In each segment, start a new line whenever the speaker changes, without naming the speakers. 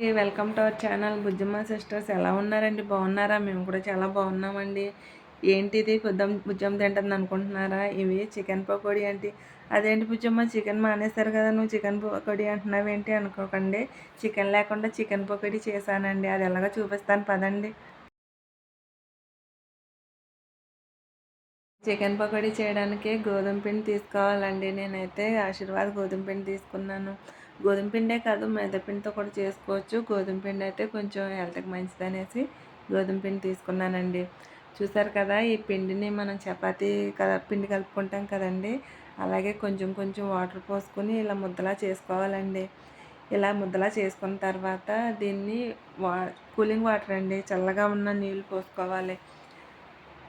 Welcome to our channel. Bujjamma sisters ఎలా ఉన్నారండి? బాగున్నారా? మేము కూడా చాలా బాగున్నామండి. ఏంటిది? బుద్ధం బుజ్జమ్మ తింటుంది అనుకుంటున్నారా? ఇవి చికెన్ పకోడీ అంటే అదేంటి బుజ్జమ్మ? చికెన్ మానేశారు కదా నువ్వు చికెన్ పకోడీ అంటున్నావు ఏంటి అనుకోకండి. చికెన్ లేకుండా చికెన్ పకోడీ చేశానండి. అది ఎలాగో చూపిస్తాను పదండి. చికెన్ పకోడీ చేయడానికి గోధుమ పిండి తీసుకోవాలండి. నేనైతే ఆశీర్వాద్ గోధుమ పిండి తీసుకున్నాను. గోధుమ పిండే కాదు మైదాపిండితో కూడా చేసుకోవచ్చు. గోధుమ పిండి అయితే కొంచెం హెల్త్కి మంచిది అనేసి గోధుమ పిండి తీసుకున్నానండి. చూసారు కదా ఈ పిండిని మనం చపాతీ పిండి కలుపుకుంటాం కదండి. అలాగే కొంచెం కొంచెం వాటర్ పోసుకొని ఇలా ముద్దలా చేసుకోవాలండి. ఇలా ముద్దలా చేసుకున్న తర్వాత దీన్ని వా కూలింగ్ వాటర్ అండి చల్లగా ఉన్న నీళ్ళు పోసుకోవాలి.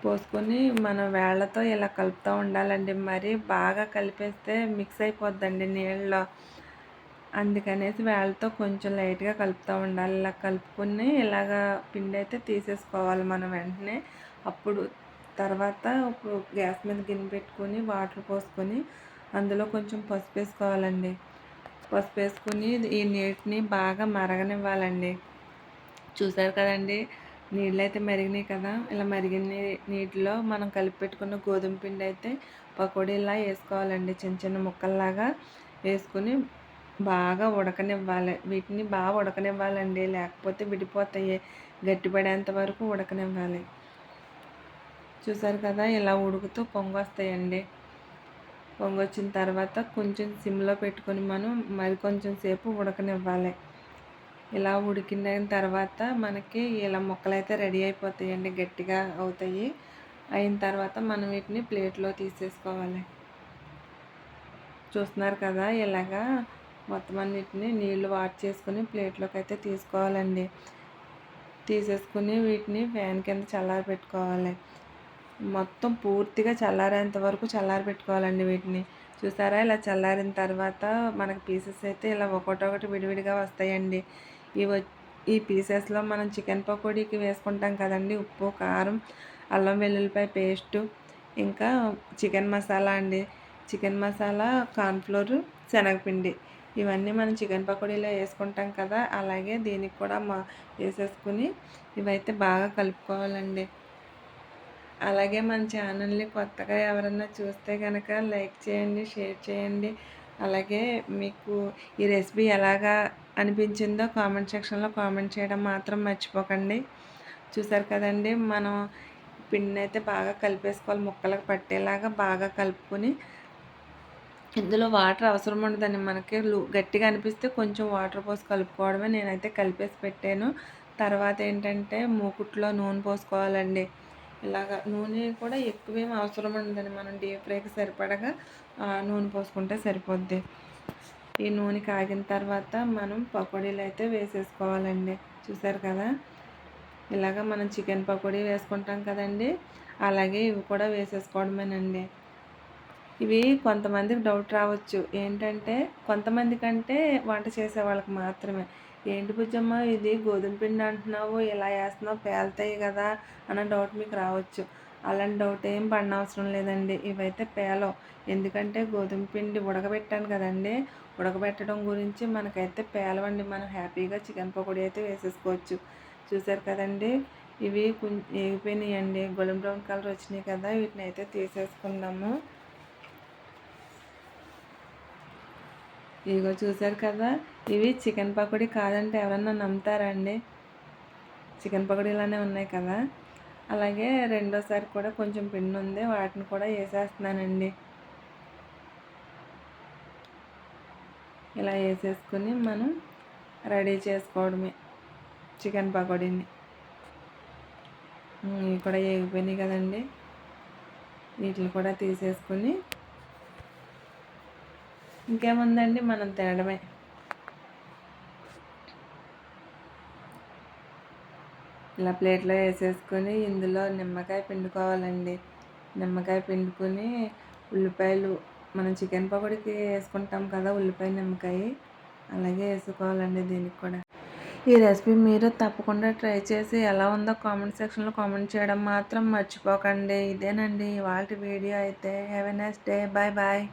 పోసుకొని మనం వేళ్ళతో ఇలా కలుపుతూ ఉండాలండి. మరి బాగా కలిపేస్తే మిక్స్ అయిపోద్దండి నీళ్ళలో. అందుకనేసి వేళ్ళతో కొంచెం లైట్గా కలుపుతూ ఉండాలి. ఇలా కలుపుకొని ఇలాగ పిండి అయితే తీసేసుకోవాలి మనం వెంటనే. అప్పుడు తర్వాత ఇప్పుడు గ్యాస్ మీద గిన్నె పెట్టుకొని వాటర్ పోసుకొని అందులో కొంచెం పసుపు వేసుకోవాలండి. పసుపు వేసుకుని ఈ నీటిని బాగా మరగనివ్వాలండి. చూసారు కదండి? నీళ్ళు అయితే మరిగినాయి కదా? ఇలా మరిగిన నీటిలో మనం కలిపి పెట్టుకున్న గోధుమ పిండి అయితే పకోడీలా వేసుకోవాలండి. చిన్న చిన్న ముక్కల్లాగా వేసుకుని బాగా ఉడకనివ్వాలి. వీటిని బాగా ఉడకనివ్వాలండి. లేకపోతే విడిపోతాయి. గట్టిపడేంత వరకు ఉడకనివ్వాలి. చూసారు కదా? ఇలా ఉడుకుతూ పొంగొస్తాయండి. వస్తాయండి పొంగు వచ్చిన తర్వాత కొంచెం సిమ్లో పెట్టుకొని మనం మరి కొంచెం సేపు ఉడకనివ్వాలి. ఇలా ఉడికిన తర్వాత మనకి ఇలా ముక్కలు అయితే రెడీ అయిపోతాయండి. గట్టిగా అవుతాయి. అయిన తర్వాత మనం వీటిని ప్లేట్లో తీసేసుకోవాలి. చూస్తున్నారు కదా? ఇలాగా మొత్తం అన్నిటిని నీళ్ళు వాట్ చేసుకుని ప్లేట్లోకి అయితే తీసుకోవాలండి. తీసేసుకుని వీటిని ఫ్యాన్ కింద చల్లారి పెట్టుకోవాలి. మొత్తం పూర్తిగా చల్లారేంత వరకు చల్లారి పెట్టుకోవాలండి వీటిని. చూసారా? ఇలా చల్లారిన తర్వాత మనకి పీసెస్ అయితే ఇలా ఒకటొకటి విడివిడిగా వస్తాయండి. ఇవి ఈ పీసెస్లో మనం చికెన్ పకోడీకి వేసుకుంటాం కదండి. ఉప్పు కారం అల్లం వెల్లుల్లిపాయ పేస్టు ఇంకా చికెన్ మసాలా అండి. చికెన్ మసాలా కార్న్ఫ్లోర్ శనగపిండి. ఇవన్నీ మనం చికెన్ పకోడీలో వేసుకుంటాం కదా అలాగే దీనికి కూడా మా వేసేసుకుని ఇవైతే బాగా కలుపుకోవాలండి. అలాగే మన ఛానల్ని కొత్తగా ఎవరన్నా చూస్తే కనుక లైక్ చేయండి షేర్ చేయండి. అలాగే మీకు ఈ రెసిపీ ఎలాగా అనిపించిందో కామెంట్ సెక్షన్లో కామెంట్ చేయడం మాత్రం మర్చిపోకండి. చూసారు కదండి మనం పిండిని అయితే బాగా కలిపేసుకోవాలి ముక్కలకు పట్టేలాగా బాగా కలుపుకొని ఇందులో వాటర్ అవసరం ఉండదండి. మనకి గట్టిగా అనిపిస్తే కొంచెం వాటర్ పోసి కలుపుకోవడమే నేనైతే కలిపేసి పెట్టాను. తర్వాత ఏంటంటే మూకుట్లో నూనె పోసుకోవాలండి. ఇలాగ నూనె కూడా ఎక్కువేం అవసరం ఉండదండి. మనం డీప్ ఫ్రైకి సరిపడగా నూనె పోసుకుంటే సరిపోద్ది. ఈ నూనె కాగిన తర్వాత మనం పకోడీలు అయితే వేసేసుకోవాలండి. చూసారు కదా? ఇలాగ మనం చికెన్ పకోడీ వేసుకుంటాం కదండి. అలాగే ఇవి కూడా వేసేసుకోవడమేనండి. ఇవి కొంతమందికి డౌట్ రావచ్చు. ఏంటంటే కొంతమంది కంటే వంట చేసే వాళ్ళకి మాత్రమే. ఏంటి బుజ్జమ్మ ఇది గోధుమ పిండి అంటున్నావు ఇలా వేస్తున్నావు పేలుతాయి కదా అన్న డౌట్ మీకు రావచ్చు. అలాంటి డౌట్ ఏం పడిన అవసరం లేదండి. ఇవైతే పేలవు ఎందుకంటే గోధుమ పిండి ఉడకబెట్టాను కదండి. ఉడకబెట్టడం గురించి మనకైతే పేలవండి. మనం హ్యాపీగా చికెన్ పకోడీ అయితే వేసేసుకోవచ్చు. చూసారు కదండి? ఇవి కొంచెం ఏగిపోయినాయండి. గోల్డెన్ బ్రౌన్ కలర్ వచ్చినాయి కదా వీటిని అయితే తీసేసుకుందాము. ఇదిగో చూసారు కదా? ఇవి చికెన్ పకోడీ కాదంటే ఎవరన్నా నమ్ముతారండి చికెన్ పకోడీలానే ఉన్నాయి కదా? అలాగే రెండోసారి కూడా కొంచెం పిండి ఉంది వాటిని కూడా వేసేస్తున్నానండి. ఇలా వేసేసుకుని మనం రెడీ చేసుకోవడమే చికెన్ పకోడీని. ఇవి కూడా వేగిపోయినాయి కదండి. వీటిని కూడా తీసేసుకుని ఇంకేముందండి? మనం తినడమే. ఇలా ప్లేట్లో వేసేసుకొని ఇందులో నిమ్మకాయ పిండుకోవాలండి. నిమ్మకాయ పిండుకొని ఉల్లిపాయలు మనం చికెన్ పకోడీకి వేసుకుంటాం కదా ఉల్లిపాయ నిమ్మకాయ అలాగే వేసుకోవాలండి దీనికి కూడా. ఈ రెసిపీ మీరు తప్పకుండా ట్రై చేసి ఎలా ఉందో కామెంట్ సెక్షన్లో కామెంట్ చేయడం మాత్రం మర్చిపోకండి. ఇదేనండి వాళ్ళ వీడియో అయితే. Have a next day bye bye